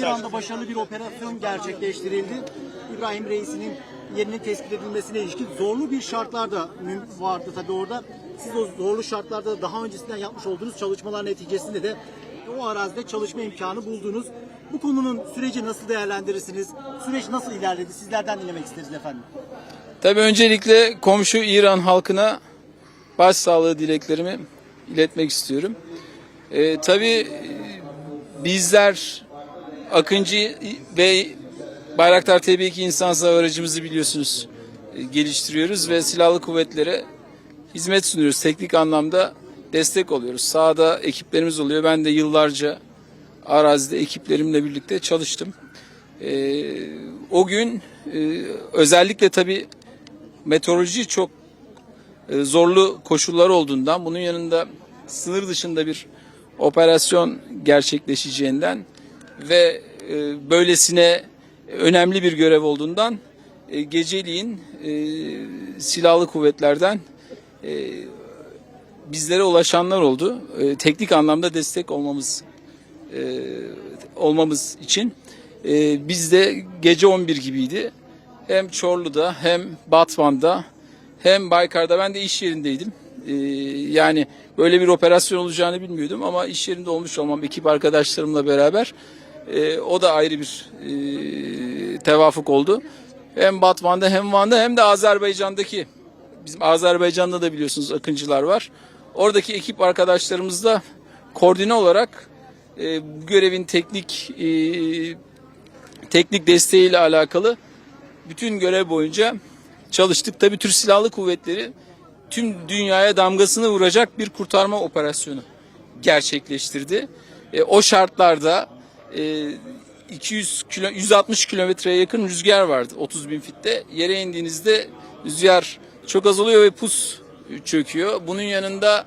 İran'da başarılı bir operasyon gerçekleştirildi. İbrahim Reis'inin yerinin tespit edilmesine ilişkin zorlu bir şartlar da müm- vardı tabii orada. Siz o zorlu şartlarda daha öncesinden yapmış olduğunuz çalışmalar neticesinde de o arazide çalışma imkanı buldunuz. Bu konunun süreci nasıl değerlendirirsiniz? Süreç nasıl ilerledi? Sizlerden dinlemek isteriz efendim. Tabii öncelikle komşu İran halkına başsağlığı dileklerimi iletmek istiyorum. Ee, tabii bizler Akıncı ve Bayraktar TB2 insansız hava aracımızı biliyorsunuz e, geliştiriyoruz ve silahlı kuvvetlere hizmet sunuyoruz. Teknik anlamda destek oluyoruz. Sahada ekiplerimiz oluyor. Ben de yıllarca arazide ekiplerimle birlikte çalıştım. Ee, o gün e, özellikle tabii meteoroloji çok e, zorlu koşullar olduğundan bunun yanında sınır dışında bir operasyon gerçekleşeceğinden ve e, böylesine önemli bir görev olduğundan e, geceliğin e, silahlı kuvvetlerden e, bizlere ulaşanlar oldu. E, teknik anlamda destek olmamız e, olmamız için e, biz de gece 11 gibiydi. Hem Çorlu'da hem Batman'da hem Baykar'da ben de iş yerindeydim. E, yani böyle bir operasyon olacağını bilmiyordum ama iş yerinde olmuş olmam ekip arkadaşlarımla beraber e, o da ayrı bir e, tevafuk oldu. Hem Batman'da hem Van'da hem de Azerbaycan'daki bizim Azerbaycan'da da biliyorsunuz akıncılar var. Oradaki ekip arkadaşlarımızla koordine olarak e, bu görevin teknik e, teknik desteğiyle alakalı bütün görev boyunca çalıştık. Tabii Türk Silahlı Kuvvetleri tüm dünyaya damgasını vuracak bir kurtarma operasyonu gerçekleştirdi. E, o şartlarda 200 kilo, 160 kilometreye yakın rüzgar vardı 30 bin fitte. Yere indiğinizde rüzgar çok azalıyor ve pus çöküyor. Bunun yanında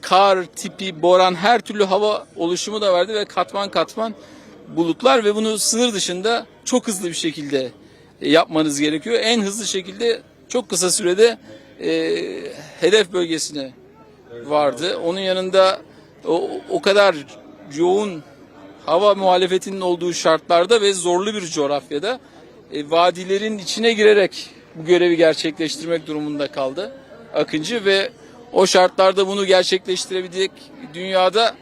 kar tipi, boran her türlü hava oluşumu da vardı ve katman katman bulutlar ve bunu sınır dışında çok hızlı bir şekilde e, yapmanız gerekiyor. En hızlı şekilde çok kısa sürede e, hedef bölgesine vardı. Onun yanında o, o kadar yoğun hava muhalefetinin olduğu şartlarda ve zorlu bir coğrafyada e, vadilerin içine girerek bu görevi gerçekleştirmek durumunda kaldı Akıncı ve o şartlarda bunu gerçekleştirebilecek dünyada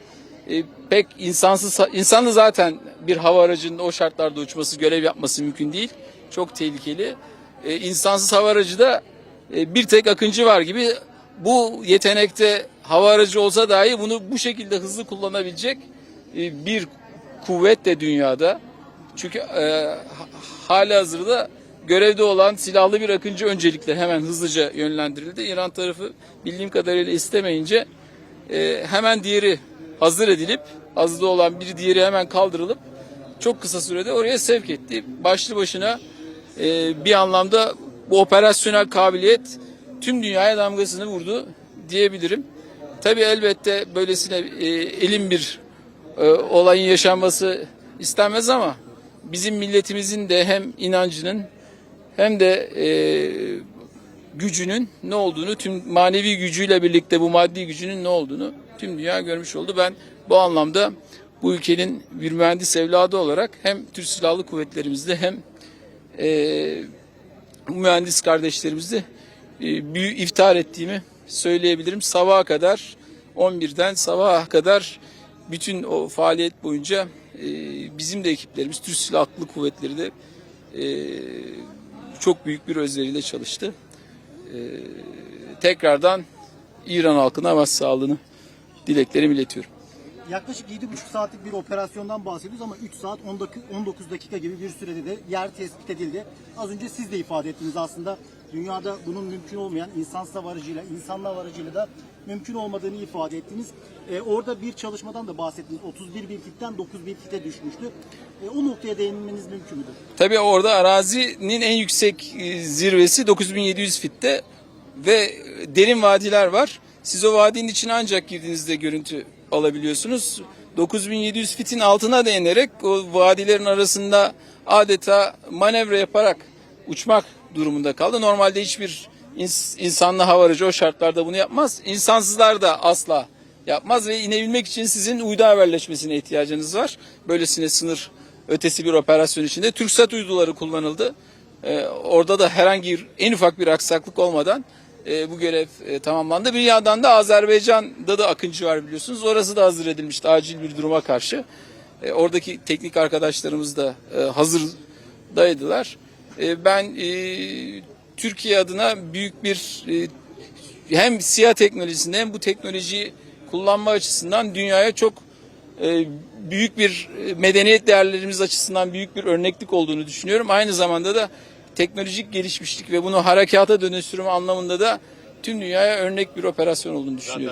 e, pek insansız insanlı zaten bir hava aracının o şartlarda uçması, görev yapması mümkün değil. Çok tehlikeli. E, insansız hava aracı da e, bir tek Akıncı var gibi bu yetenekte hava aracı olsa dahi bunu bu şekilde hızlı kullanabilecek e, bir kuvvet de dünyada. Çünkü e, hali hazırda görevde olan silahlı bir akıncı öncelikle hemen hızlıca yönlendirildi. İran tarafı bildiğim kadarıyla istemeyince e, hemen diğeri hazır edilip hazırda olan bir diğeri hemen kaldırılıp çok kısa sürede oraya sevk etti. Başlı başına e, bir anlamda bu operasyonel kabiliyet tüm dünyaya damgasını vurdu diyebilirim. Tabii elbette böylesine e, elin bir e, olayın yaşanması istenmez ama bizim milletimizin de hem inancının hem de e, gücünün ne olduğunu tüm manevi gücüyle birlikte bu maddi gücünün ne olduğunu tüm dünya görmüş oldu. Ben bu anlamda bu ülkenin bir mühendis evladı olarak hem Türk Silahlı Kuvvetlerimizde hem e, mühendis kardeşlerimizde e, büyük iftihar ettiğimi söyleyebilirim. Sabaha kadar 11'den sabaha kadar bütün o faaliyet boyunca e, bizim de ekiplerimiz Türk Silahlı Kuvvetleri de e, çok büyük bir özveriyle çalıştı. E, tekrardan İran halkına başsağlığını dileklerimi iletiyorum. Yaklaşık 7,5 saatlik bir operasyondan bahsediyoruz ama 3 saat 10 dakika, 19 dakika gibi bir sürede de yer tespit edildi. Az önce siz de ifade ettiniz aslında dünyada bunun mümkün olmayan insansız insanlı hava aracıyla da mümkün olmadığını ifade ettiniz. Ee, orada bir çalışmadan da bahsettiniz. 31 bin fitten 9 bin fite düşmüştü. Ee, o noktaya değinmeniz mümkün müdür? Tabii orada arazinin en yüksek e, zirvesi 9700 fitte ve derin vadiler var. Siz o vadinin içine ancak girdiğinizde görüntü alabiliyorsunuz. 9700 fitin altına değinerek o vadilerin arasında adeta manevra yaparak uçmak durumunda kaldı. Normalde hiçbir ins- insanlı hava aracı o şartlarda bunu yapmaz. İnsansızlar da asla yapmaz ve inebilmek için sizin uydu haberleşmesine ihtiyacınız var. Böylesine sınır ötesi bir operasyon içinde TürkSat uyduları kullanıldı. E, orada da herhangi bir, en ufak bir aksaklık olmadan e, bu görev e, tamamlandı. Bir yandan da Azerbaycan'da da Akıncı var biliyorsunuz. Orası da hazır edilmişti acil bir duruma karşı. E, oradaki teknik arkadaşlarımız da e, hazırdaydılar. E, ben e, Türkiye adına büyük bir e, hem siyah teknolojisinde hem bu teknolojiyi kullanma açısından dünyaya çok e, büyük bir e, medeniyet değerlerimiz açısından büyük bir örneklik olduğunu düşünüyorum. Aynı zamanda da teknolojik gelişmişlik ve bunu harekata dönüştürme anlamında da tüm dünyaya örnek bir operasyon olduğunu düşünüyorum.